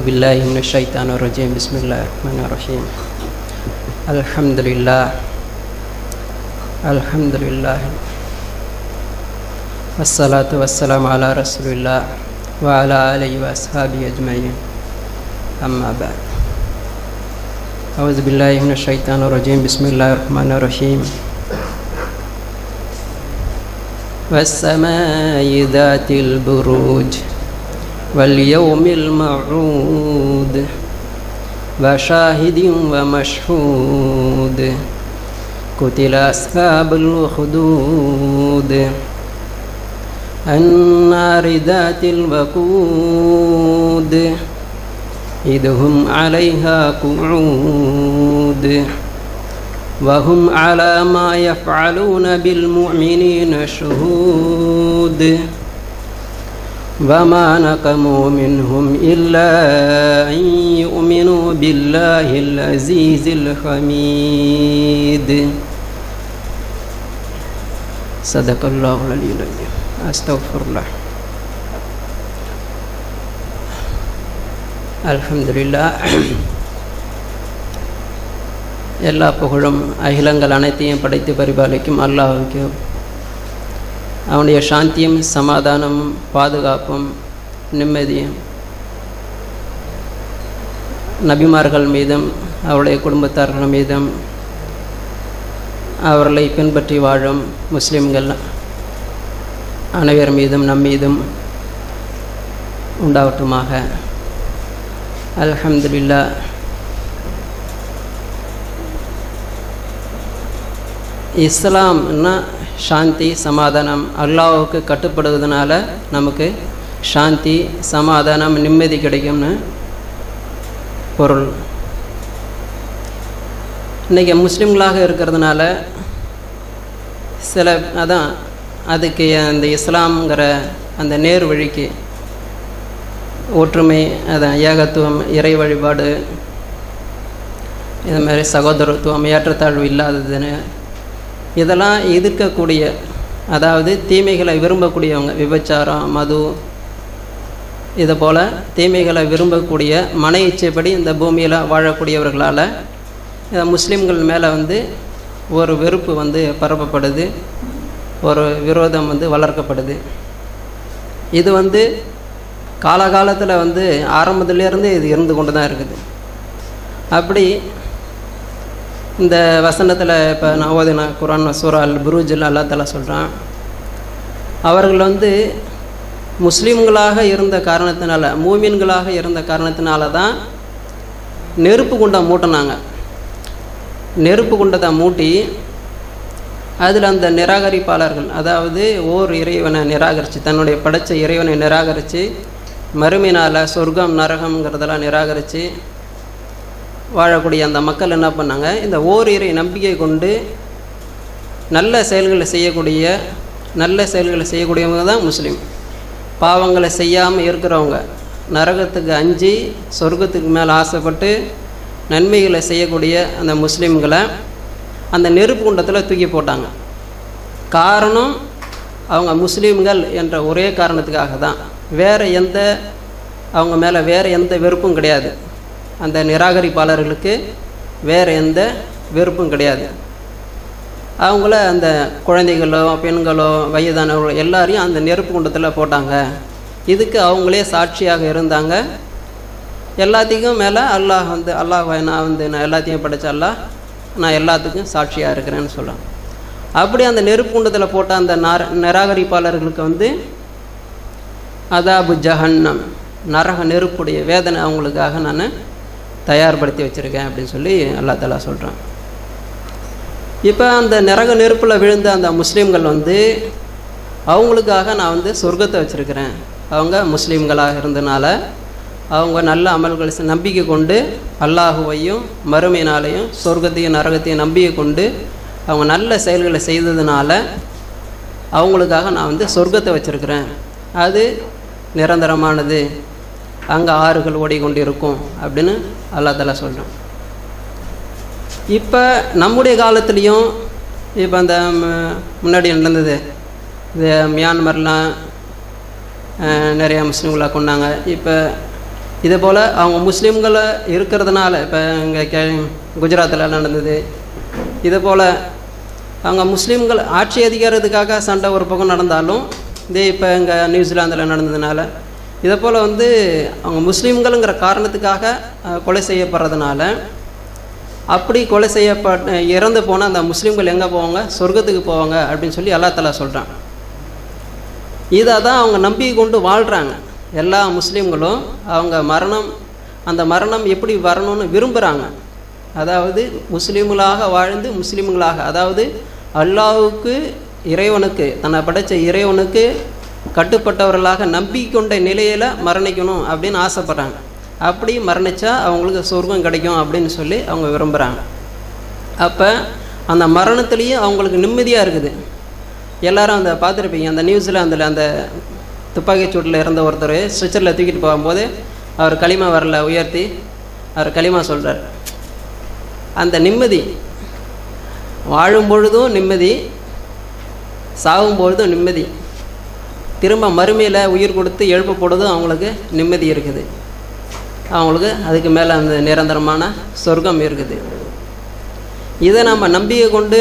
أعوذ بالله من الشيطان الرجيم. بسم الله الرحمن الرحيم. الحمد لله الحمد لله والصلاة والسلام على رسول الله وعلى آله وأصحابه أجمعين. أما بعد. أعوذ بالله من الشيطان الرجيم. بسم الله الرحمن الرحيم. والسماء ذات البروج. واليوم الموعود وشاهد ومشهود قتل أصحاب الأخدود النار ذات الوقود إذ هم عليها قعود وهم على ما يفعلون بالمؤمنين شهود. وما نقموا منهم إلا أن يؤمنوا بالله العزيز الحميد صدق الله العلي العظيم أستغفر الله الحمد لله எல்லா புகழும் அகிலங்கள் அனைத்தையும் படைத்து பரிபாலிக்கும் அல்லாஹுக்கு அவனுடைய சாந்தியும் சமாதானமும் பாதுகாப்பும் நிம்மதியும் நபிமார்கள் மீதும் அவருடைய குடும்பத்தார்கள் மீதும் அவர்களை பின்பற்றி வாழும் முஸ்லிம்கள் அனைவர் மீதும் நம் மீதும் உண்டாகட்டுமாக. அல்ஹம்துலில்லா இஸ்லாம்னா சாந்தி சமாதானம். அல்லாவுக்கு கட்டுப்படுவதனால நமக்கு சாந்தி சமாதானம் நிம்மதி கிடைக்கும்னு பொருள். இன்றைக்கி முஸ்லீம்களாக இருக்கிறதுனால சில அதான் அதுக்கு அந்த இஸ்லாம்ங்கிற அந்த நேர் வழிக்கு ஒற்றுமை அதான் ஏகத்துவம் இறை வழிபாடு இது மாதிரி சகோதரத்துவம் ஏற்றத்தாழ்வு இல்லாததுன்னு இதெல்லாம் எதிர்க்கக்கூடிய அதாவது தீமைகளை விரும்பக்கூடியவங்க விபச்சாரம் மது இது போல் தீமைகளை விரும்பக்கூடிய மன இச்சைப்படி இந்த பூமியில் வாழக்கூடியவர்களால் இந்த முஸ்லீம்கள் மேலே வந்து ஒரு வெறுப்பு வந்து பரப்பப்படுது ஒரு விரோதம் வந்து வளர்க்கப்படுது. இது வந்து காலகாலத்தில் வந்து ஆரம்பத்துலேருந்து இது இருந்து கொண்டு தான் இருக்குது. அப்படி இந்த வசனத்தில் இப்போ நான் ஓதின குரான் சூரா அல் புரூஜில் அல்லா தலா சொல்கிறான் அவர்கள் வந்து முஸ்லீம்களாக இருந்த காரணத்தினால மூமின்களாக இருந்த காரணத்தினால தான் நெருப்பு குண்டை மூட்டினாங்க. நெருப்பு குண்டத்தை மூட்டி அதில் அந்த நிராகரிப்பாளர்கள் அதாவது ஓர் இறைவனை நிராகரித்து தன்னுடைய படைத்த இறைவனை நிராகரித்து மறுமையினால் சொர்க்கம் நரகம்ங்கிறதெல்லாம் நிராகரித்து வாழக்கூடிய அந்த மக்கள் என்ன பண்ணாங்க இந்த ஓரிரை நம்பிக்கை கொண்டு நல்ல செயல்களை செய்யக்கூடிய நல்ல செயல்களை செய்யக்கூடியவங்க தான் முஸ்லீம். பாவங்களை செய்யாமல் இருக்கிறவங்க நரகத்துக்கு அஞ்சு சொர்க்கத்துக்கு மேலே ஆசைப்பட்டு நன்மைகளை செய்யக்கூடிய அந்த முஸ்லீம்களை அந்த நெருப்பு குண்டத்தில் தூக்கி போட்டாங்க. காரணம் அவங்க முஸ்லீம்கள் என்ற ஒரே காரணத்துக்காக தான். வேறு எந்த அவங்க மேலே வேறு எந்த வெறுப்பும் கிடையாது. அந்த நிராகரிப்பாளர்களுக்கு வேறு எந்த வெறுப்பும் கிடையாது. அவங்கள அந்த குழந்தைகளோ பெண்களோ வயதானவர்களோ எல்லாரையும் அந்த நெருப்பு குண்டத்தில் போட்டாங்க. இதுக்கு அவங்களே சாட்சியாக இருந்தாங்க. எல்லாத்துக்கும் மேலே அல்லாஹ் வந்து அல்லாஹ் நான் வந்து நான் எல்லாத்தையும் படைச்ச அல்லாஹ் நான் எல்லாத்துக்கும் சாட்சியாக இருக்கிறேன்னு சொல்கிறேன் அப்படி அந்த நெருப்பு குண்டத்தில் போட்ட அந்த நர நிராகரிப்பாளர்களுக்கு வந்து அதாபு ஜஹன்னம் நரக நெருப்புடைய வேதனை அவங்களுக்காக நான் தயார்படுத்தி வச்சுருக்கேன் அப்படின்னு சொல்லி அல்லா தலா சொல்கிறான் இப்போ அந்த நிறக நெருப்பில் விழுந்த அந்த முஸ்லீம்கள் வந்து அவங்களுக்காக நான் வந்து சொர்க்கத்தை வச்சுருக்கிறேன். அவங்க முஸ்லீம்களாக இருந்தனால அவங்க நல்ல அமல்கள் நம்பிக்கை கொண்டு அல்லாஹுவையும் மறுமையினாலையும் சொர்க்கத்தையும் நரகத்தையும் நம்பிக்கை கொண்டு அவங்க நல்ல செயல்களை செய்ததுனால அவங்களுக்காக நான் வந்து சொர்க்கத்தை வச்சுருக்கிறேன். அது நிரந்தரமானது. அங்கே ஆறுகள் ஓடிக்கொண்டு இருக்கும் அப்படின்னு அல்லா தலா சொல்கிறான் இப்போ நம்முடைய காலத்துலேயும் இப்போ அந்த முன்னாடி நடந்தது இது மியான்மர்லாம் நிறையா முஸ்லீம்களாக கொண்டாங்க இப்போ இதே போல் அவங்க முஸ்லீம்களை இருக்கிறதுனால இப்போ இங்கே கே குஜராத்தில் நடந்தது. இதே போல் அவங்க முஸ்லீம்கள் ஆட்சி அதிகாரத்துக்காக சண்டை ஒரு பக்கம் நடந்தாலும் இதே இப்போ இங்கே நியூசிலாந்தில் நடந்ததுனால இதே போல் வந்து அவங்க முஸ்லீம்களுங்கிற காரணத்துக்காக கொலை செய்யப்படுறதுனால அப்படி கொலை செய்யப்பட்ட இறந்து போனால் அந்த முஸ்லீம்கள் எங்கே போவாங்க? சொர்க்கத்துக்கு போவாங்க அப்படின்னு சொல்லி அல்லா தலா சொல்கிறான் இதை தான் அவங்க நம்பி கொண்டு வாழ்கிறாங்க எல்லா முஸ்லீம்களும் அவங்க மரணம் அந்த மரணம் எப்படி வரணும்னு விரும்புகிறாங்க அதாவது முஸ்லீம்களாக வாழ்ந்து முஸ்லீம்களாக அதாவது அல்லாவுக்கு இறைவனுக்கு தன்னை படைத்த இறைவனுக்கு கட்டுப்பட்டவர்களாக நம்பிக்கை கொண்ட நிலையில் மரணிக்கணும் அப்படின்னு ஆசைப்பட்றாங்க. அப்படி மரணித்தா அவங்களுக்கு சொர்க்கம் கிடைக்கும் அப்படின்னு சொல்லி அவங்க விரும்புகிறாங்க அப்போ அந்த மரணத்துலேயும் அவங்களுக்கு நிம்மதியாக இருக்குது. எல்லாரும் அந்த பார்த்துருப்பீங்க அந்த நியூசிலாந்தில் அந்த துப்பாக்கி சூட்டில் இருந்த ஒருத்தர் ஸ்ட்ரெச்சரில் தூக்கிட்டு போகும்போது அவர் களிமா வரல உயர்த்தி அவர் களிமா சொல்கிறார் அந்த நிம்மதி வாழும் பொழுதும் நிம்மதி சாகும் பொழுதும் நிம்மதி. திரும்ப மறுமையில் உயிர் கொடுத்து எழுப்ப போடுறதும் அவங்களுக்கு நிம்மதி இருக்குது. அவங்களுக்கு அதுக்கு மேலே அந்த நிரந்தரமான சொர்க்கம் இருக்குது. இதை நம்ம நம்பிக்கை கொண்டு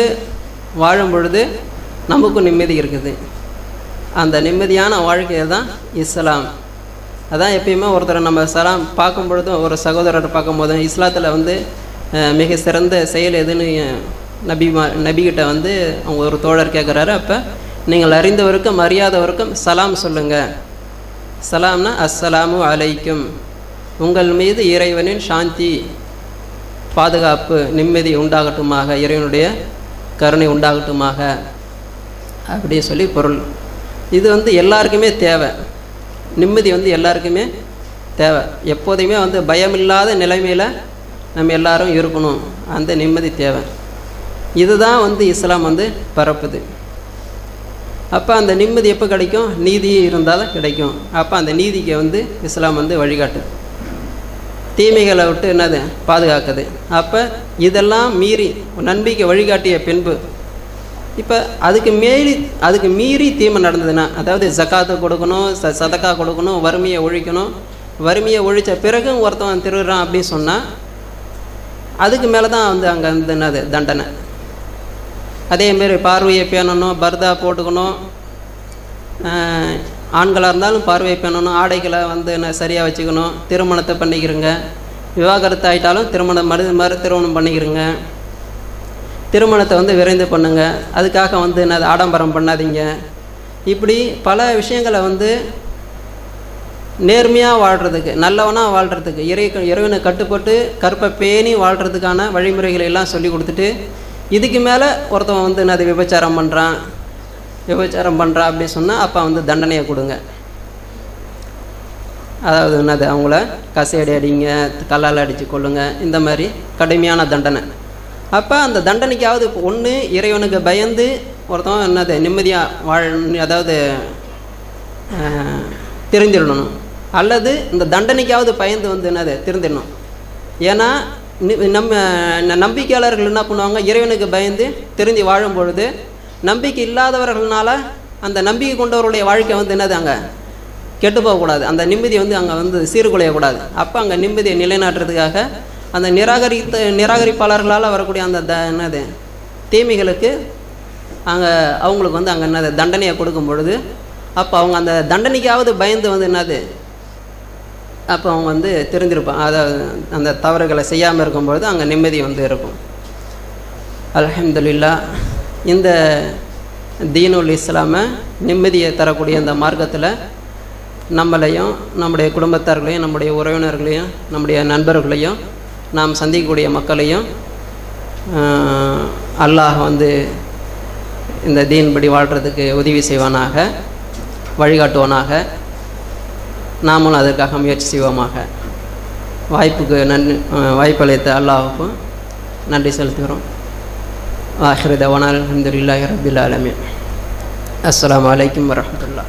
வாழும் பொழுது நமக்கும் நிம்மதி இருக்குது. அந்த நிம்மதியான வாழ்க்கையை தான் இஸ்லாம். அதான் எப்பயுமே ஒருத்தரை நம்ம சலாம் பார்க்கும் பொழுதும் ஒரு சகோதரரை பார்க்கும்போதும் இஸ்லாத்தில் வந்து மிக சிறந்த செயல் எதுன்னு நபி நபிகிட்ட வந்து அவங்க ஒரு தோழர் கேட்குறாரு அப்போ நீங்கள் அறிந்தவருக்கும் அறியாதவருக்கும் சலாம் சொல்லுங்கள் சலாம்னா அஸ்ஸலாமு அலைக்கும். உங்கள் மீது இறைவனின் சாந்தி பாதுகாப்பு நிம்மதி உண்டாகட்டுமாக இறைவனுடைய கருணை உண்டாகட்டுமாக அப்படி சொல்லி பொருள். இது வந்து எல்லாருக்குமே தேவை. நிம்மதி வந்து எல்லாருக்குமே தேவை. எப்போதையுமே வந்து பயமில்லாத நிலைமையில் நம்ம எல்லாரும் இருக்கணும். அந்த நிம்மதி தேவை. இதுதான் வந்து இஸ்லாம் வந்து பரப்புது. அப்போ அந்த நிம்மதி எப்போ கிடைக்கும்? நீதி இருந்தால் தான் கிடைக்கும். அப்போ அந்த நீதிக்கு வந்து இஸ்லாம் வந்து வழிகாட்டு. தீமைகளை விட்டு என்னது? பாதுகாக்குது. அப்போ இதெல்லாம் மீறி நம்பிக்கை வழிகாட்டிய பின்பு இப்போ அதுக்கு மீறி அதுக்கு மீறி தீமை நடந்ததுன்னா அதாவது ஜக்காத்தை கொடுக்கணும் ச சதக்கா கொடுக்கணும் வறுமையை ஒழிக்கணும். வறுமையை ஒழித்த பிறகும் ஒருத்தவன் திருடுறான் அப்படின்னு சொன்னால் அதுக்கு மேலே தான் வந்து அங்கே வந்து என்னது? தண்டனை. அதேமாரி பார்வையை பேணணும் பர்தா போட்டுக்கணும். ஆண்களாக இருந்தாலும் பார்வையை பேணணும் ஆடைகளை வந்து என்ன சரியாக வச்சுக்கணும் திருமணத்தை பண்ணிக்கிறங்க விவாகரத்து ஆகிட்டாலும் திருமணம் மறு மறு திருமணம் பண்ணிக்கிறங்க திருமணத்தை வந்து விரைந்து பண்ணுங்க. அதுக்காக வந்து என்னது ஆடம்பரம் பண்ணாதீங்க. இப்படி பல விஷயங்களை வந்து நேர்மையாக வாழ்கிறதுக்கு நல்லவனாக வாழ்கிறதுக்கு இறை இறைவனை கட்டுப்பட்டு கற்பை பேணி வாழ்கிறதுக்கான வழிமுறைகளை எல்லாம் சொல்லி கொடுத்துட்டு இதுக்கு மேலே ஒருத்தவன் வந்து என்னது விபச்சாரம் பண்ணுறான் விபச்சாரம் பண்ணுறான் அப்படின்னு சொன்னால் அப்போ வந்து தண்டனையை கொடுங்க. அதாவது என்னது அவங்கள கசையடி அடிங்க கல்லால் அடித்து கொள்ளுங்க இந்த மாதிரி கடுமையான தண்டனை. அப்போ அந்த தண்டனைக்காவது ஒன்று இறைவனுக்கு பயந்து ஒருத்தவன் என்னது நிம்மதியாக வாழ் அதாவது ஆஹ், திருந்திடணும் அல்லது இந்த தண்டனைக்காவது பயந்து வந்து என்னது திருந்திடணும் ஏன்னா நம்ம நம்பிக்கையாளர்கள் என்ன பண்ணுவாங்க? இறைவனுக்கு பயந்து திருந்தி வாழும் பொழுது நம்பிக்கை இல்லாதவர்கள்னால அந்த நம்பிக்கை கொண்டவருடைய வாழ்க்கை வந்து என்னது அங்கே கெட்டு போகக்கூடாது. அந்த நிம்மதி வந்து அங்கே வந்து சீர்குலையக்கூடாது. அப்போ அங்கே நிம்மதியை நிலைநாட்டுறதுக்காக அந்த நிராகரித்த நிராகரிப்பாளர்களால் வரக்கூடிய அந்த த என்னது? தீமைகளுக்கு அங்கே அவங்களுக்கு வந்து அங்கே என்னது? தண்டனையை கொடுக்கும் பொழுது அப்போ அவங்க அந்த தண்டனைக்காவது பயந்து வந்து என்னது? அப்போ அவங்க வந்து தெரிஞ்சிருப்பான். அதாவது அந்த தவறுகளை செய்யாமல் இருக்கும்பொழுது அங்கே நிம்மதி வந்து இருக்கும். அல்ஹம்துலில்லா இந்த தீனுல் இஸ்லாமை நிம்மதியை தரக்கூடிய இந்த மார்க்கத்தில் நம்மளையும் நம்முடைய குடும்பத்தார்களையும் நம்முடைய உறவினர்களையும் நம்முடைய நண்பர்களையும் நாம் சந்திக்கக்கூடிய மக்களையும் அல்லாஹ் வந்து இந்த தீன்படி வாழ்கிறதுக்கு உதவி செய்வானாக வழிகாட்டுவானாக. நாமளும் அதற்காக முயற்சி செய்வோமாக. வாய்ப்புக்கு நன்றி வாய்ப்பளித்த அல்லாவுக்கும் நன்றி செலுத்துகிறோம். ஆஹிர தவனால் அலமதுல்லாஹி ரபில் ஆலமீன். அஸ்லாம் வலைக்கம் வரமத்துல்லா